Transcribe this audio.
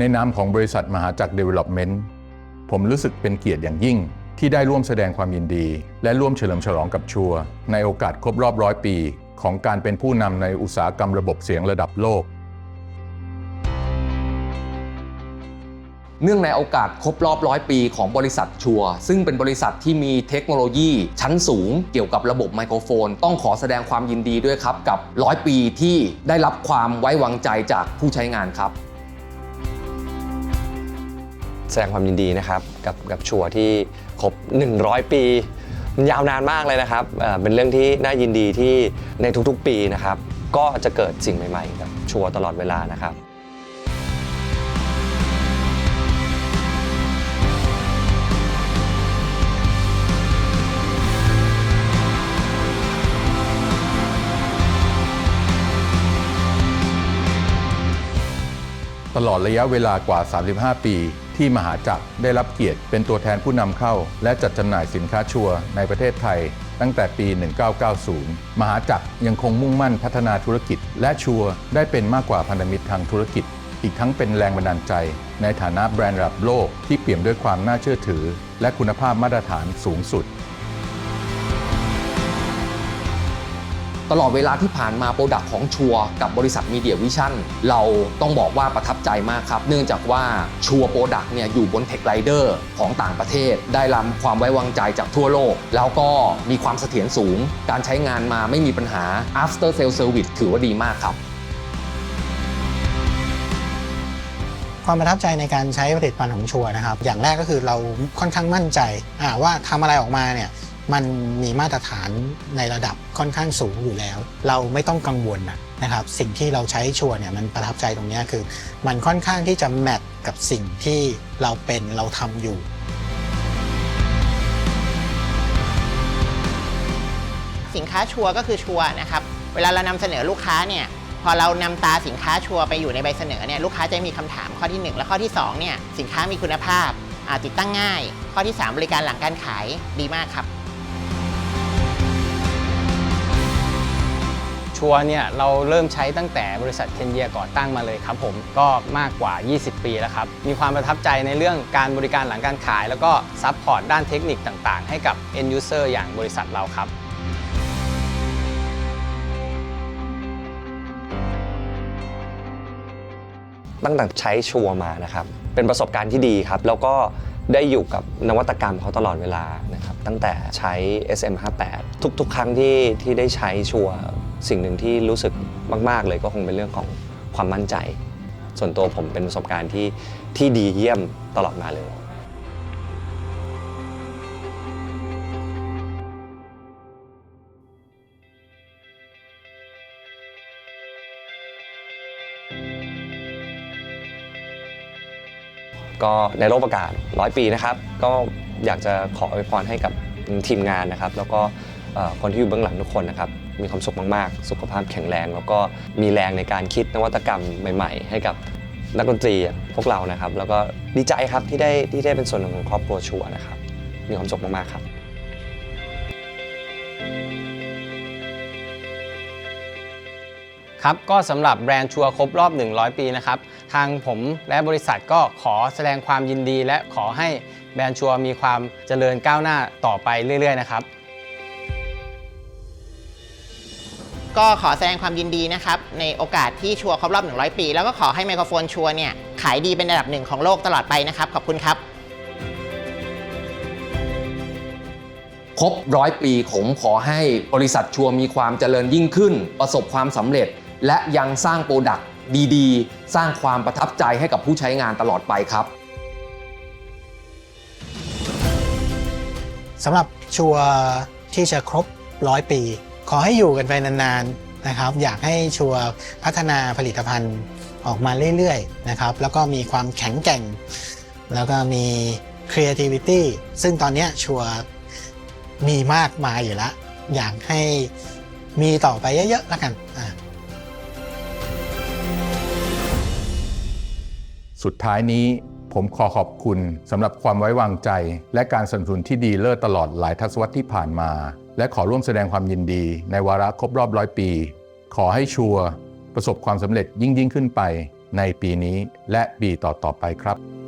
ในนามของบริษัทมหาจักรเดเวล็อปเมนต์ผมรู้สึกเป็นเกียรติอย่างยิ่งที่ได้ร่วมแสดงความยินดี และร่วมเฉลิมฉลองกับชัวในโอกาสครบรอบร้อยปี ของการเป็นผู้นำในอุตสาหกรรมระบบเสียงระดับโลก เนื่องในโอกาสครบรอบร้อยปีของบริษัทชัวซึ่งเป็นบริษัทที่มีเทคโนโลยีชั้นสูงเกี่ยวกับระบบไมโครโฟน ต้องขอแสดงความยินดีด้วยครับ กับร้อยปีที่ได้รับความไว้วางใจจากผู้ใช้งานครับ แสดงความยินดีนะครับกับกับชัวร์ที่ครบ 100 ปีมันยาวนานมากเลยนะครับเป็นเรื่องที่น่ายินดีที่ในทุกๆปีนะครับ ก็จะเกิดสิ่งใหม่ๆกับชัวร์ตลอดเวลานะครับตลอดระยะเวลากว่า 35 ปี ที่มหาจักรได้รับเกียรติเป็นตัวแทนผู้นำเข้า และจัดจำหน่ายสินค้าชัวร์ในประเทศไทย ตั้งแต่ปี 1990 มหาจักรยังคงมุ่งมั่นพัฒนาธุรกิจ และชัวร์ได้เป็นมากกว่าพันธมิตรทางธุรกิจ อีกทั้งเป็นแรงบันดาลใจ ในฐานะแบรนด์ระดับโลกที่เปี่ยมด้วยความน่าเชื่อถือ และคุณภาพมาตรฐานสูงสุด ตลอดเวลาที่ผ่านมาโปรดักต์ของชัวกับบริษัทมีเดียวิชั่นเราต้องบอกว่าประทับใจมากครับ เนื่องจากว่าชัวโปรดักต์เนี่ยอยู่บนเทคไรเดอร์ของต่างประเทศ ได้รับความไว้วางใจจากทั่วโลก แล้วก็มีความเสถียรสูง การใช้งานมาไม่มีปัญหา after sale service ถือว่าดีมากครับความประทับใจในการใช้ผลิตภัณฑ์ของชัวนะครับ อย่างแรกก็คือเราค่อนข้างมั่นใจอ่าว่าทำอะไรออกมาเนี่ย มันมีมาตรฐานในระดับค่อนข้างสูงอยู่แล้ว เราไม่ต้องกังวลนะนะครับ สิ่งที่เราใช้ชัวร์เนี่ยมันประทับใจตรงนี้คือ มันค่อนข้างที่จะแมทกับสิ่งที่เราเป็นเราทำอยู่สินค้าชัวก็คือชัวนะครับ เวลาเรานำเสนอลูกค้าเนี่ย พอเรานำตาสินค้าชัวไปอยู่ในใบเสนอเนี่ย ลูกค้าจะมีคำถามข้อที่ 1 และข้อที่ 2 เนี่ย สินค้ามีคุณภาพอาติดตั้งง่าย ข้อที่ 3 บริการหลังการขายดีมากครับ ชัวเนี่ยเราเริ่มใช้ตั้งแต่บริษัทเคนเยียก่อตั้งมาเลยครับผมก็มากกว่า 20 ปีแล้วครับ มีความประทับใจในเรื่องการบริการหลังการขาย แล้วก็ซัพพอร์ตด้านเทคนิคต่างๆ ให้กับ end user อย่างบริษัทเราครับตั้งแต่ใช้ชัวร์มานะครับ เป็นประสบการณ์ที่ดีครับ แล้วก็ได้อยู่กับนวัตกรรมเขาตลอดเวลานะครับ ตั้งแต่ใช้ SM58 ทุกๆ ครั้งที่ที่ได้ใช้ชัวร์ สิ่งหนึ่งที่รู้สึกมาก ๆ เลยก็คงเป็นเรื่องของความมั่นใจ ส่วนตัวผมเป็นประสบการณ์ที่ที่ดีเยี่ยมตลอดมาเลยก็ในโลกประกาศร้อยปีนะครับ ก็อยากจะขออวยพรให้กับทีมงานนะครับ แล้วก็คนที่อยู่เบื้องหลังทุกคนนะครับ มีความสุขมากๆ สุขภาพแข็งแรง แล้วก็มีแรงในการคิดนวัตกรรมใหม่ ๆ ให้กับนักดนตรีพวกเรานะครับ แล้วก็ดีใจครับที่ได้ที่ได้เป็นส่วนหนึ่งของครอบครัวชัวนะครับ มีความสุขมากๆครับครับก็สำหรับแบรนด์ชัวครบรอบ 100 ปีนะครับ ทางผมและบริษัทก็ขอแสดงความยินดี และขอให้แบรนด์ชัวมีความเจริญก้าวหน้าต่อไปเรื่อย ๆ นะครับ ก็ขอแสดงความยินดีนะครับ ในโอกาสที่ชัวร์ครบรอบ 100 ปี แล้วก็ขอให้ไมโครโฟนชัวร์เนี่ย ขายดีเป็นอันดับหนึ่งของโลกตลอดไปนะครับ ขอบคุณครับ ครบร้อยปีผมขอให้บริษัทชัวร์มีความเจริญยิ่งขึ้น ประสบความสำเร็จ และยังสร้างโปรดักต์ดีๆ สร้างความประทับใจให้กับผู้ใช้งานตลอดไปครับสำหรับชัวร์ที่จะครบร้อยปี ขอให้อยู่กันไปนานๆนะครับ อยากให้ชัวร์พัฒนาผลิตภัณฑ์ออกมาเรื่อยๆนะครับ แล้วก็มีความแข็งแกร่ง แล้วก็มี creativity ซึ่งตอนนี้ชัวร์มีมากมายอยู่แล้ว อยากให้มีต่อไปเยอะๆแล้วกันอ่าสุดท้ายนี้ ผมขอขอบคุณสำหรับความไว้วางใจ และการสนับสนุนที่ดีเลิศตลอดหลายทศวรรษที่ผ่านมา และขอร่วมแสดงความยินดี ในวาระครบรอบร้อยปี ขอให้ชัวร์ประสบความสำเร็จยิ่งยิ่งขึ้นไปในปีนี้และปีต่อๆไปครับ